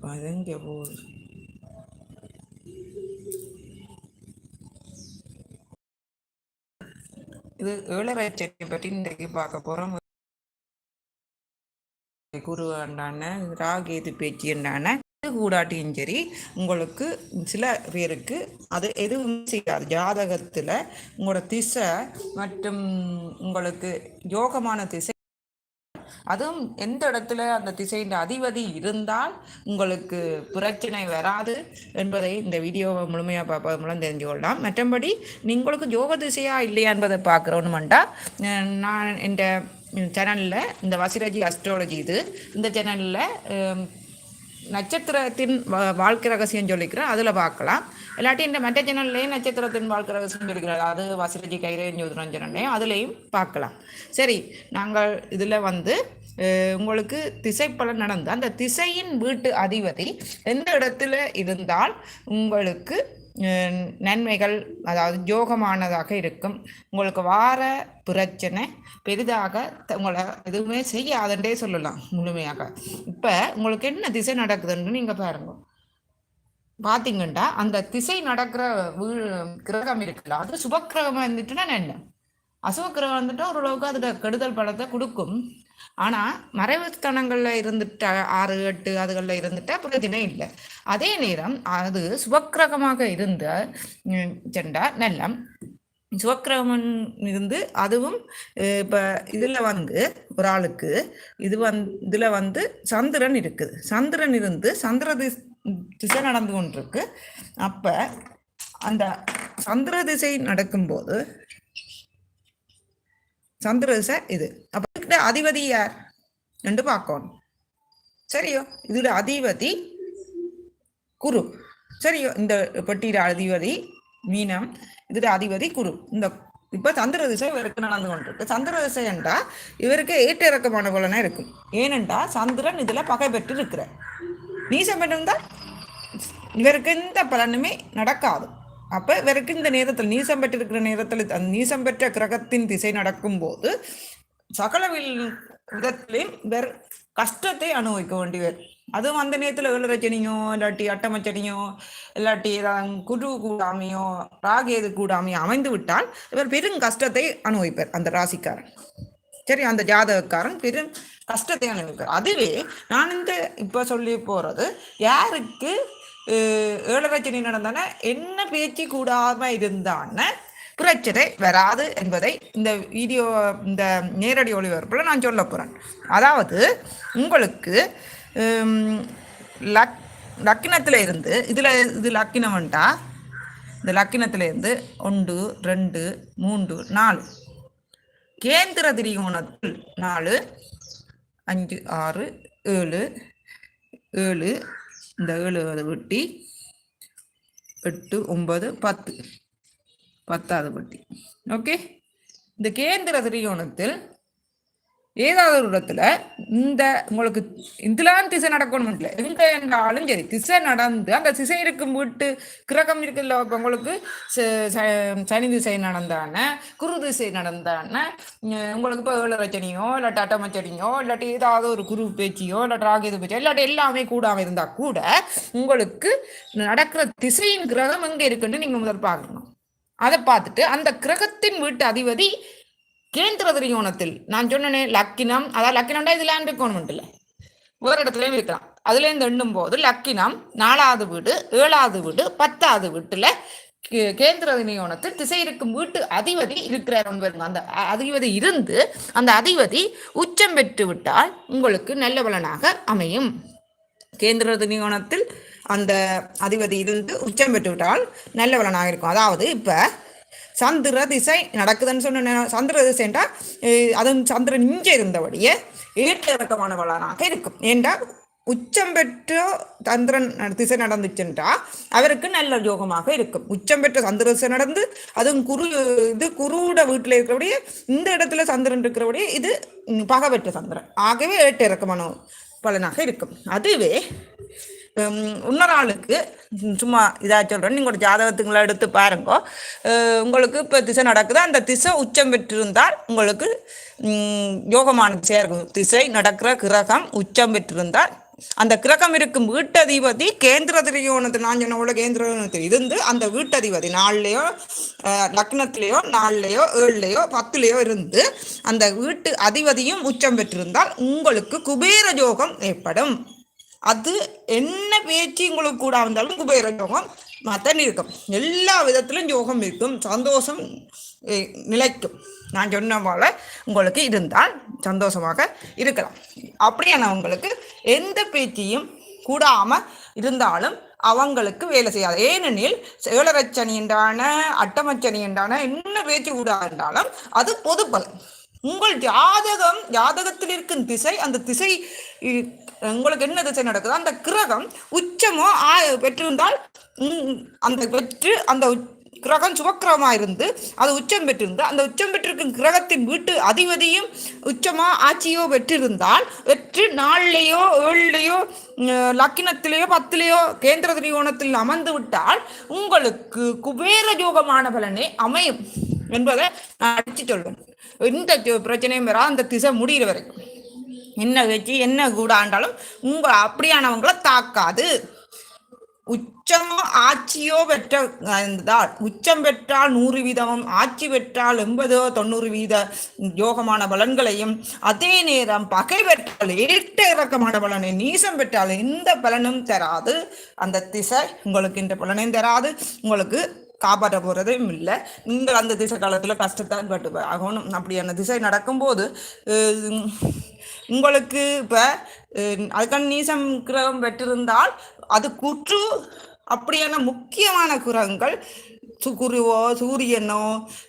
பதங்க இது ஏழரை செடி பற்றி இன்றைக்கு பார்க்க போகிறோம் குரு அண்டான ராகேது பேச்சு என்னான கூடாட்டியும் சரி உங்களுக்கு சில பேருக்கு அது எதுவும் செய்யாது. ஜாதகத்தில் உங்களோட திசை மற்றும் உங்களுக்கு யோகமான திசை அதுவும் எந்த இடத்துல அந்த திசையின் அதிபதி இருந்தால் உங்களுக்கு பிரச்சனை வராது என்பதை இந்த வீடியோவை முழுமையாக பார்ப்பது மூலம் தெரிஞ்சு கொள்ளலாம். மற்றபடி உங்களுக்கு யோக திசையா இல்லையா என்பதை பார்க்குறோன்னுமெண்டா நான் இந்த சேனலில் இந்த வசிரஜி அஸ்ட்ராலஜி இது இந்த சேனலில் நட்சத்திரத்தின் வா- வாழ்க்கை ரகசியம் சொல்லிக்கிறேன். அதில் பார்க்கலாம். இல்லாட்டி இந்த மற்ற சேனல்லையும் நட்சத்திரத்தின் வாழ்க்கை ரகசியம் சொல்லிக்கிறார் அது வசரஜி கைரே ஜோதிடம் சேனல்லையும் அதுலேயும் பார்க்கலாம். சரி நாங்கள் இதில் வந்து உங்களுக்கு உங்களுக்கு திசைப்பலன் நடந்து அந்த திசையின் வீட்டு அதிபதி எந்த இடத்துல இருந்தால் உங்களுக்கு நன்மைகள் அதாவது யோகமானதாக இருக்கும். உங்களுக்கு வார பிரச்சனை பெரிதாக த- உங்களை எதுவுமே செய்யாதுன்றே சொல்லலாம் முழுமையாக. இப்போ உங்களுக்கு என்ன திசை நடக்குதுன்னு நீங்கள் பாருங்கள் பார்த்தீங்கன்னா அந்த திசை நடக்கிற வீ- கிரகம் இருக்குல்ல அது சுபக்கிரகம் இருந்துட்டுன்னா என்ன? அசுபக்கிரகம் வந்துட்டு ஓரளவுக்கு அதுல கெடுதல் பலத்தை கொடுக்கும். ஆனால் மறைவுத்தனங்கள்ல இருந்துட்டு ஆறு எட்டு அதுகளில் இருந்துட்டா பிரச்சனை இல்லை. அதே நேரம் அது சுபக்கிரகமாக இருந்த ஜெண்டா நெல்லம் நல்ல இருந்து அதுவும் இப்போ இதில் வந்து ஒரு ஆளுக்கு இது வந் இதில் வந்து சந்திரன் இருக்குது. சந்திரன் இருந்து சந்திர திஸ் திசை நடந்து கொண்டிருக்கு. அப்போ அந்த சந்திர திசை நடக்கும்போது சந்திர திசை இது. அப்போ அதிபதி யார்? ரெண்டு பார்க்கணும். சரியோ? இதோட அதிபதி குரு. சரியோ? இந்த பெட்டியில அதிபதி மீனம் இதோட அதிபதி குரு. இந்த இப்ப சந்திர திசை இவருக்கு நடந்து கொண்டிருக்கு. சந்திர திசை என்றா இவருக்கு ஏற்ற இறக்கமான போலனா இருக்கும். ஏனென்றா சந்திரன் இதுல பகை பெற்று இருக்கிறார் நீசம் இவருக்கு எந்த பலனுமே நடக்காது. அப்ப இவருக்கு இந்த நேரத்தில் நீசம் பெற்றிருக்கிற நேரத்தில் அந்த நீசம் பெற்ற கிரகத்தின் திசை நடக்கும்போது சகல வில்- விதத்திலையும் இவர் கஷ்டத்தை அனுபவிக்க வேண்டியவர் அதுவும் அந்த நேரத்தில் ஏழரச்சனியோ இல்லாட்டி அட்டமச்சனியோ இல்லாட்டி ஏதாவது குரு கூடாமையோ ராகேது கூடாமையோ அமைந்து விட்டால் இவர் பெரும் கஷ்டத்தை அனுபவிப்பார் அந்த ராசிக்காரன். சரி அந்த ஜாதகக்காரன் பெரும் கஷ்டத்தை அனுபவிப்பார் அதுவே நான் இந்த இப்போ சொல்லி போகிறது யாருக்கு ஏழு ஏழரை நடந்தான என்ன பேச்சு கூடாம இருந்தான பிரச்சனை வராது என்பதை இந்த வீடியோ இந்த நேரடி ஒளிபரப்பில் நான் சொல்ல போகிறேன் அதாவது உங்களுக்கு லக் லக்கினத்தில் இருந்து இதில் இது லக்கினம்ண்டா இந்த லக்கினத்தில் இருந்து ஒன்று ரெண்டு மூன்று நாலு. கேந்திர திரிகோணத்தில் நாலு அஞ்சு ஆறு ஏழு ஏழு இந்த ஏழு அதை வெட்டி எட்டு ஒன்பது பத்து. பத்தாவது பட்டி ஓகே இந்த கேந்திர திரியோணத்தில் ஏதாவது ஒரு இடத்துல இந்த உங்களுக்கு இதெல்லாம் திசை நடக்கணும் இல்லை எங்க என்றாலும் சரி திசை நடந்து அந்த திசை இருக்கும் வீட்டு கிரகம் இருக்குல்ல இப்போ உங்களுக்கு ச- ச- சனி திசை நடந்தான குரு திசை நடந்தான உங்களுக்கு இப்போ ஏழரச்சனியோ இல்லாட்டி அட்டமச்சனியோ இல்லாட்டி ஏதாவது ஒரு குரு பேச்சியோ இல்லாட்டி ராகேது பேச்சியோ இல்லாட்டி எல்லாமே கூடாமல் இருந்தால் கூட உங்களுக்கு நடக்கிற திசையின் கிரகம் எங்கே இருக்குன்னு நீங்கள் முதல் பார்க்கணும். அதை பார்த்துட்டு அந்த கிரகத்தின் வீட்டு அதிபதி கேந்திர திரிகோணத்தில் நான் சொன்னேனே லக்கினம். அதாவது லக்கினம்டா இது லேண்ட் கோணமெண்ட்ல இல்லை. வேறு இடத்துலையும் இருக்கலாம். அதுலேருந்து எண்ணும் போது லக்கினம் நாலாவது வீடு ஏழாவது வீடு பத்தாவது வீட்டுல கே- கேந்திர திரிகோணத்தில் திசை இருக்கும் வீட்டு அதிபதி இருக்கிறார் அந்த அதிபதி இருந்து அந்த அதிபதி உச்சம் பெற்று விட்டால் உங்களுக்கு நல்ல பலனாக அமையும். கேந்திர திரிகோணத்தில் அந்த அதிபதி இருந்து உச்சம் பெற்று விட்டால் நல்ல பலனாக இருக்கும். அதாவது இப்போ சந்திர திசை நடக்குதுன்னு சொன்ன சந்திர திசைன்றா அஹ், அதுவும் சந்திரன் இங்கே இருந்தபடியே ஏற்ற இறக்கமான இருக்கும். ஏண்டா? உச்சம் பெற்ற சந்திரன் திசை நடந்துச்சுன்றா அவருக்கு நல்ல யோகமாக இருக்கும். உச்சம் பெற்ற சந்திர திசை நடந்து அதுவும் குரு இது குருவோட வீட்டில் இருக்கிறபடியே இந்த இடத்துல சந்திரன் இருக்கிறபடியே இது பகவற்ற சந்திரன். ஆகவே ஏற்ற இறக்கமான பலனாக இருக்கும். அதுவே இன்னொரு ஆளுக்கு சும்மா இதாக சொல்கிறேன் நீங்கள் ஒரு ஜாதகத்துங்களை எடுத்து பாருங்க. உங்களுக்கு இப்போ திசை நடக்குது. அந்த திசை உச்சம் பெற்றிருந்தால் உங்களுக்கு யோகமான திசையாக இருக்கும் திசை நடக்கிற கிரகம் உச்சம் பெற்றிருந்தால் அந்த கிரகம் இருக்கும் வீட்டதிபதி கேந்திர திரியோணத்து நான் சொன்ன போல கேந்திர இருந்து அந்த வீட்டதிபதி நாலுலையோ லக்னத்திலேயோ நாலுலையோ ஏழுலையோ பத்துலையோ இருந்து அந்த வீட்டு அதிபதியும் உச்சம் பெற்றிருந்தால் உங்களுக்கு குபேர யோகம் ஏற்படும். அது என்ன பேச்சு உங்களுக்கு கூட இருந்தாலும் குபேர யோகம் மத்தன் இருக்கும். எல்லா விதத்திலும் யோகம் இருக்கும். சந்தோஷம் நிலைக்கும். நான் சொன்ன போல உங்களுக்கு இருந்தால் சந்தோஷமாக இருக்கலாம். அப்படியானவங்களுக்கு எந்த பேச்சையும் கூடாம இருந்தாலும் அவங்களுக்கு வேலை செய்யாது. ஏனெனில் ஏழரச்சனி என்றான அட்டமச்சனி என்றான என்ன பேச்சு கூடா இருந்தாலும் அது பொது பலன். உங்கள் ஜாதகம் ஜாதகத்தில் இருக்கும் திசை அந்த திசை உங்களுக்கு என்ன திசை நடக்குதோ அந்த கிரகம் உச்சமோ ஆ- பெற்றிருந்தால் அந்த வெற்று அந்த கிரகம் சுபக்கிரகமாக இருந்து அது உச்சம் பெற்றிருந்து அந்த உச்சம் பெற்றிருக்கும் கிரகத்தின் வீட்டு அதிபதியும் உச்சமா ஆட்சியோ பெற்றிருந்தால் வெற்று நாள்லேயோ ஏழுலேயோ லக்கினத்திலேயோ பத்திலேயோ கேந்திர திரிகோணத்தில் அமர்ந்து விட்டால் உங்களுக்கு குபேர யோகமான பலனே அமையும். என்பதை நான் அடிச்சு சொல்வேன். எந்த பிரச்சனையும் வராது. அந்த திசை முடிகிற வரைக்கும். என்ன கட்சி என்ன கூட ஆண்டாலும் உங்க தாக்காது. உச்சமோ ஆட்சியோ பெற்ற இருந்தால் உச்சம் பெற்றால் நூறு வீதமும் ஆட்சி பெற்றால் எண்பதோ தொண்ணூறு வீத யோகமான பலன்களையும் அதே நேரம் பகை பெற்றால் ஏற்ற இறக்கமான பலனை நீசம் பெற்றால் எந்த பலனும் தராது. அந்த திசை உங்களுக்கு இந்த பலனையும் தராது. உங்களுக்கு காப்பாற்ற போறதும் இல்லை. நீங்கள் அந்த திசை காலத்துல கஷ்டத்தான் பட்டு ஆகணும். அப்படியான திசை நடக்கும்போது உங்களுக்கு இப்ப அதுக்கான நீசம் கிரகம் பெற்றிருந்தால் அது குற்று அப்படியான முக்கியமான கிரகங்கள் சுக்குருவோ சூரியனோ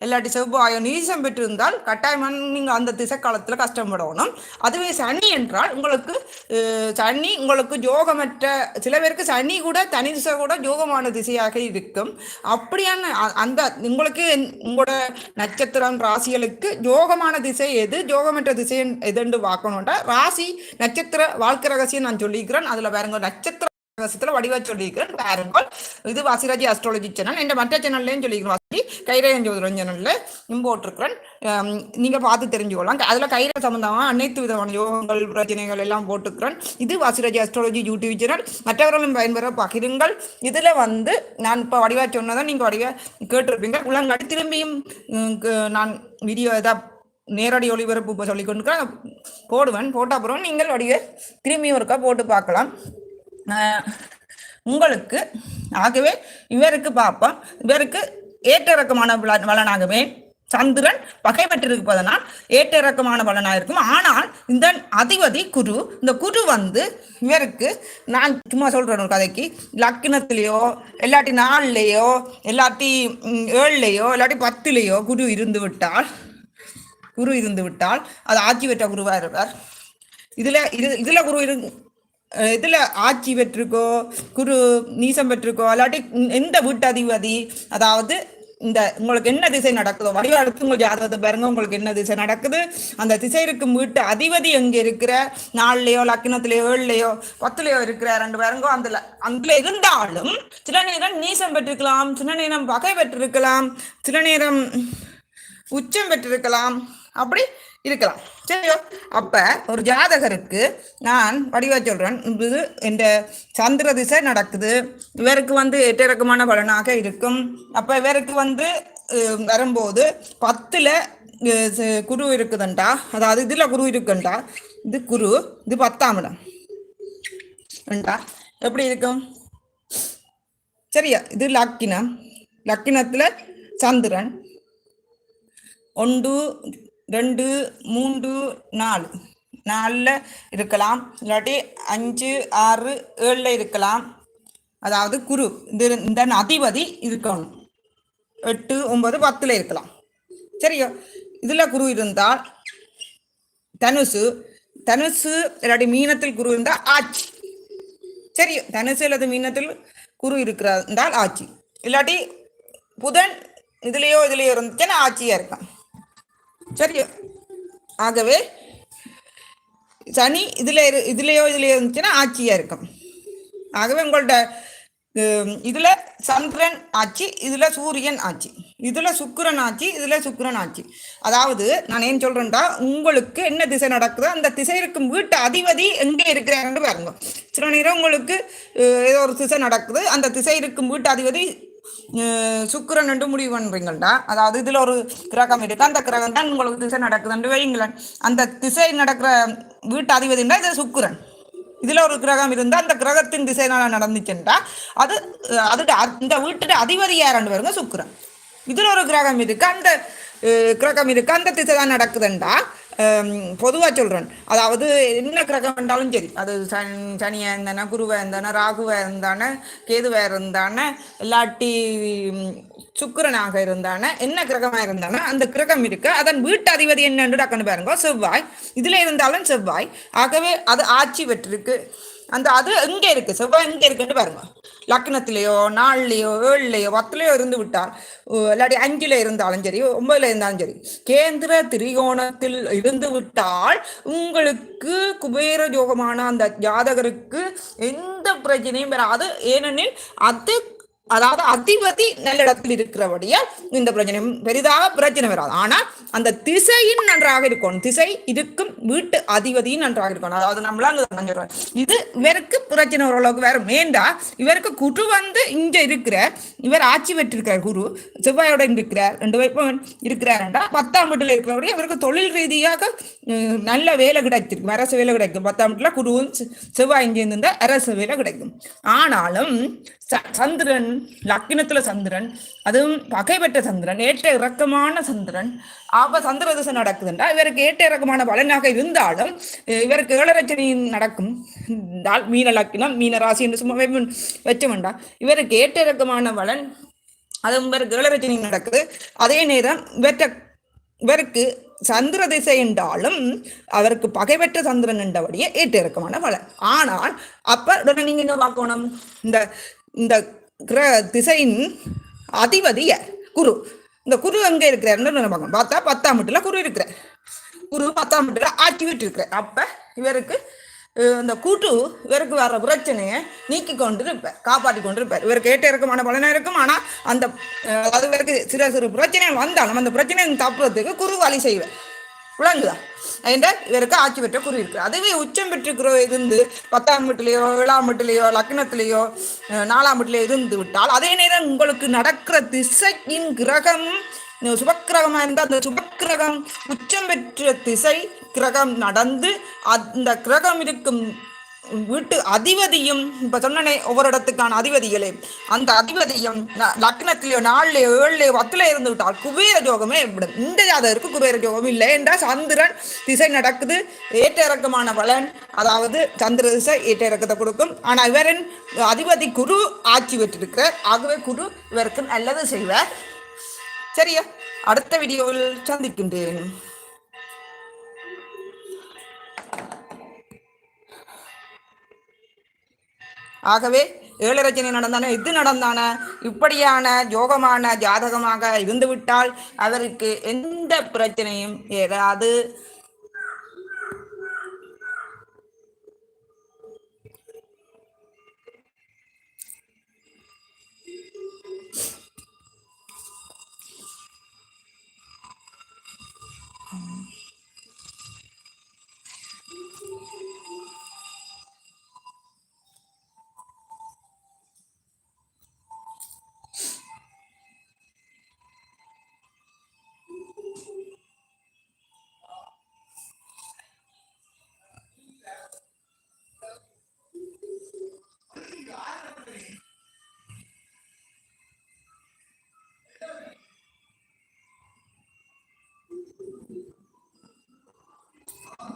இல்லாட்டி செவ்வாயோ நீசம் பெற்றிருந்தால் கட்டாயமாக நீங்கள் அந்த திசை காலத்தில் கஷ்டப்படணும். அதுவே சனி என்றால் உங்களுக்கு சனி உங்களுக்கு யோகமற்ற சில பேருக்கு சனி கூட தனி திசை கூட யோகமான திசையாக இருக்கும். அப்படியான அந்த உங்களுக்கு என்- உங்களோட நட்சத்திரம் ராசிகளுக்கு யோகமான திசை எது? யோகமற்ற திசை எதுன்னு பார்க்கணும்டா ராசி நட்சத்திர வாழ்க்கை ரகசியம் நான் சொல்லிக்கிறேன். அதில் பாருங்க நட்சத்திர வசத்துல வடிவா சொல்லியிருக்கிறேன் பாருங்கள் இது வாசிராஜி அஸ்ட்ராலஜி சேனல் என் மற்ற சேனல்லையும் சொல்லியிருக்கிறேன் வாசி கைரேகன் ஜோதிடம் சேனல்ல போட்டிருக்கிறேன் நீங்க பார்த்து தெரிஞ்சுக்கொள்ளலாம் அதுல கைர சம்பந்தமா அனைத்து விதமான யோகங்கள் பிரச்சனைகள் எல்லாம் போட்டுக்கிறேன் இது வாசிராஜி அஸ்ட்ராலஜி யூடியூப் சேனல் மற்றவர்களும் பயன்பெற பகிருங்கள் இதுல வந்து நான் இப்ப வடிவா சொன்னதான் நீங்க வடிவா கேட்டிருப்பீங்க உள்ளங்காட்டி திரும்பியும் நான் வீடியோ ஏதாவது நேரடி ஒளிபரப்பு இப்போ சொல்லி கொண்டு போடுவேன் போட்ட அப்புறம் நீங்கள் வடிவ திரும்பி ஒருக்கா போட்டு பார்க்கலாம் உங்களுக்கு ஆகவே இவருக்கு பார்ப்போம் இவருக்கு ஏற்ற இறக்கமான பலனாகவே சந்திரன் பகை ஏற்ற இறக்கமான பலனாக இருக்கும் ஆனால் இந்த அதிபதி குரு இந்த குரு வந்து இவருக்கு நான் சும்மா சொல்றேன் ஒரு கதைக்கு லக்னத்திலேயோ இல்லாட்டி நாலுலேயோ இல்லாட்டி ஏழுலையோ ஏழுலேயோ இல்லாட்டி பத்துலேயோ குரு இருந்து விட்டால் குரு இருந்து விட்டால் அது ஆட்சி பெற்ற குருவா இருப்பார். இதுல இது இதுல குரு இரு இதில் ஆட்சி பெற்றுக்கோ குரு நீசம் பெற்றுக்கோ இல்லாட்டி எந்த வீட்டு அதிபதி அதாவது இந்த உங்களுக்கு என்ன திசை நடக்குதோ வடிவாளத்து உங்கள் ஜாதகத்தை பாருங்க உங்களுக்கு என்ன திசை நடக்குது. அந்த திசை இருக்கும் வீட்டு அதிபதி எங்க இருக்கிற நாலுலயோ லக்கினத்திலேயோ ஏழுலையோ பத்துலையோ இருக்கிற ரெண்டு பேருங்கோ அந்த அதுல இருந்தாலும் சில நேரம் நீசம் பெற்றிருக்கலாம் சில நேரம் பகை பெற்றிருக்கலாம் சில நேரம் உச்சம் பெற்றிருக்கலாம். அப்படி இருக்கலாம். சரியோ? அப்ப ஒரு ஜாதகருக்கு நான் வடிவா சொல்றேன். இது இந்த சந்திர திசை நடக்குது. இவருக்கு வந்து எட்டிறக்கமான பலனாக இருக்கும். அப்ப இவருக்கு வந்து வரும்போது பத்துல குரு இருக்குதுண்டா. அதாவது இதுல குரு இருக்குண்டா. இது குரு இது பத்தாம் இடம். எப்படி இருக்கும்? சரியா? இது லக்கினம். லக்கினத்துல சந்திரன். ஒன்று ரெண்டு மூன்று நாலு. நாலில் இருக்கலாம். இல்லாட்டி அஞ்சு ஆறு ஏழில் இருக்கலாம். அதாவது குரு. இது இந்த அதிபதி இருக்கணும். எட்டு ஒன்பது பத்தில் இருக்கலாம். சரியா? இதில் குரு இருந்தால் தனுசு. தனுசு இல்லாட்டி மீனத்தில் குரு இருந்தால் ஆட்சி. சரி தனுசு அல்லது மீனத்தில் குரு இருக்கிறால் ஆட்சி. இல்லாட்டி புதன் இதுலேயோ இதுலேயோ இருந்துச்சுன்னா ஆட்சியாக இருக்கான் சரி. ஆகவே சனி இதுல இரு இதுலயோ இதுலயோ இருந்துச்சுன்னா ஆட்சியா இருக்கும். ஆகவே உங்கள்ட்ட இதுல சந்திரன் ஆட்சி இதுல சூரியன் ஆட்சி இதுல சுக்கிரன் ஆட்சி இதுல சுக்கிரன் ஆட்சி. அதாவது நான் ஏன் சொல்றேன்டா உங்களுக்கு என்ன திசை நடக்குதோ அந்த திசை இருக்கும் வீட்டு அதிபதி எங்கே இருக்கிறாங்கன்னு பாருங்க. சில நேரம் உங்களுக்கு ஏதோ ஒரு திசை நடக்குது அந்த திசை இருக்கும் வீட்டு அதிபதி சுக்கரன் என்று முடிவு பண்றீங்கள்டா. அதாவது இதுல ஒரு கிரகம் இருக்கு. அந்த கிரகம் தான் உங்களுக்கு திசை நடக்குதுன்னு வைங்களேன் அந்த திசை நடக்கிற வீட்டு அதிபதினா இது சுக்கிரன். இதுல ஒரு கிரகம் இருந்தா அந்த கிரகத்தின் திசைனால நடந்துச்சுன்றா அது அது இந்த வீட்டு அதிபதி யாருன்னு பாருங்க சுக்கிரன். இதுல ஒரு கிரகம் இருக்கு. அந்த கிரகம் இருக்கு. அந்த திசை தான் நடக்குதுண்டா. பொதுவாக சொல்கிறேன் அதாவது என்ன கிரகம் இருந்தாலும் சரி. அது சன் சனியாக இருந்தானே குருவாக இருந்தானே ராகுவாக இருந்தானே கேதுவாக இருந்தானே இல்லாட்டி சுக்கரனாக சுக்கிரனாக இருந்தானே என்ன கிரகமாக இருந்தானே அந்த கிரகம் இருக்கு. அதன் வீட்டு அதிபதி என்னன்னு டக்குன்னு பாருங்க. செவ்வாய். இதில் இருந்தாலும் செவ்வாய். ஆகவே அது ஆட்சி பெற்றிருக்கு. அந்த அது எங்க இருக்கு. செவ்வாய் எங்க இருக்குன்னு பாருங்க. லக்னத்திலேயோ நாலுலயோ ஏழுலையோ பத்துலையோ இருந்து விட்டால் ஓ, இல்லாட்டி அஞ்சுல இருந்தாலும் சரி ஒன்பதுல இருந்தாலும் சரி கேந்திர திரிகோணத்தில் இருந்து விட்டால் உங்களுக்கு குபேர யோகமான அந்த ஜாதகருக்கு எந்த பிரச்சனையும் வராது. ஏனெனில் அது அதாவது அதிபதி நல்ல இடத்தில் இந்த பிரச்சனை பெரிதாக பிரச்சனை வராது. ஆனால் அந்த திசையும் நன்றாக இருக்கும். திசை இருக்கும் வீட்டு அதிபதியும் நன்றாக இருக்கணும் அதாவது நம்மளால சொல்றேன் இது இவருக்கு பிரச்சனை ஓரளவுக்கு வேற வேண்டாம் இவருக்கு குரு வந்து இங்க இருக்கிற இவர் ஆட்சி பெற்றிருக்கிறார் குரு செவ்வாயோட இருக்கிறார் ரெண்டு வைப்பவன் இருக்கிறாருண்டா பத்தாம் வீட்டில் இருக்கிறபடி இவருக்கு தொழில் ரீதியாக நல்ல வேலை கிடைச்சிருக்கும் அரசு வேலை கிடைக்கும். பத்தாம் வீட்டுல குருவும் செவ்வாய் இங்கே சேர்ந்திருந்தா அரசு வேலை கிடைக்கும். ஆனாலும் சந்திரன் லக்கினத்துல சந்திரன் அதுவும் பகை பெற்ற சந்திரன் ஏற்ற இறக்கமான சந்திரன். அப்ப சந்திர திசை நடக்குதுண்டா இவருக்கு ஏற்ற இறக்கமான பலனாக இருந்தாலும் இவருக்கு ஏழரச்சனை நடக்கும். மீன லக்கினம் மீன ராசி என்று சும்மா வெ- இவருக்கு ஏற்ற இறக்கமான பலன் அது இவருக்கு ஏழரச்சனை நடக்குது. அதே நேரம் இவற்ற இவருக்கு சந்திர திசை என்றாலும் அவருக்கு பகைவற்ற சந்திரன் என்றபடியே ஏற்ற இறக்கமான பலன். ஆனால் அப்ப உடனே நீங்க என்ன பார்க்கணும்? இந்த இந்த கிர திசையின் அதிபதி யார் குரு. இந்த குரு அங்கே இருக்கிறாருன்னு பார்க்கணும். பார்த்தா பத்தாம் வீட்டுல குரு இருக்கிறார். குரு பத்தாம் வீட்டுல ஆட்சி வீட்டு இருக்கிறார். அப்ப இவருக்கு இந்த கூட்டு இவருக்கு வர பிரச்சனையை நீக்கி கொண்டு இருப்பார் காப்பாற்றி கொண்டு இருப்பார் இவருக்கு ஏற்ற இறக்கமான பலனும் இருக்கும். ஆனா அந்த அது இவருக்கு சிறு சிறு பிரச்சனைகள் வந்தாலும் அந்த பிரச்சனையை தப்புறதுக்கு குரு வழி செய்வார். விளங்குதான் என்ற இவருக்கு ஆட்சி பெற்ற குரு இருக்கு? அதுவே உச்சம் பெற்றிருக்கிற இருந்து பத்தாம் வீட்டிலேயோ ஏழாம் வீட்டிலேயோ லக்னத்திலேயோ நாலாம் வீட்டிலேயோ இருந்து விட்டால் அதே நேரம் உங்களுக்கு நடக்கிற திசையின் கிரகம் சுபக்கிரகமா இருந்தால் அந்த சுபக்கிரகம் உச்சம் பெற்ற திசை கிரகம் நடந்து அந்த கிரகம் இருக்கும் வீட்டு அதிபதியும் இப்ப சொன்னனே ஒவ்வொரு இடத்துக்கான அதிபதிகளே. அந்த அதிபதியும் ந- லக்னத்திலேயோ நாலுலயோ ஏழுலயோ பத்துல இருந்து விட்டால் குபேர ஜோகமே விடும். இந்த ஜாதகருக்கு குபேர ஜோகம் இல்லை என்றால் சந்திரன் திசை நடக்குது ஏற்ற இறக்கமான பலன் அதாவது சந்திர திசை ஏற்ற இறக்கத்தை கொடுக்கும். ஆனா இவரின் அதிபதி குரு ஆட்சி பெற்றிருக்கிறார். ஆகவே குரு இவருக்கு நல்லது செய்வார். சரியா? அடுத்த வீடியோவில் சந்திக்கின்றேன். ஆகவே ஏழரச்சனை நடந்தான இது நடந்தான? இப்படியான யோகமான ஜாதகமாக இருந்துவிட்டால் அவருக்கு எந்த பிரச்சனையும்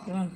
突然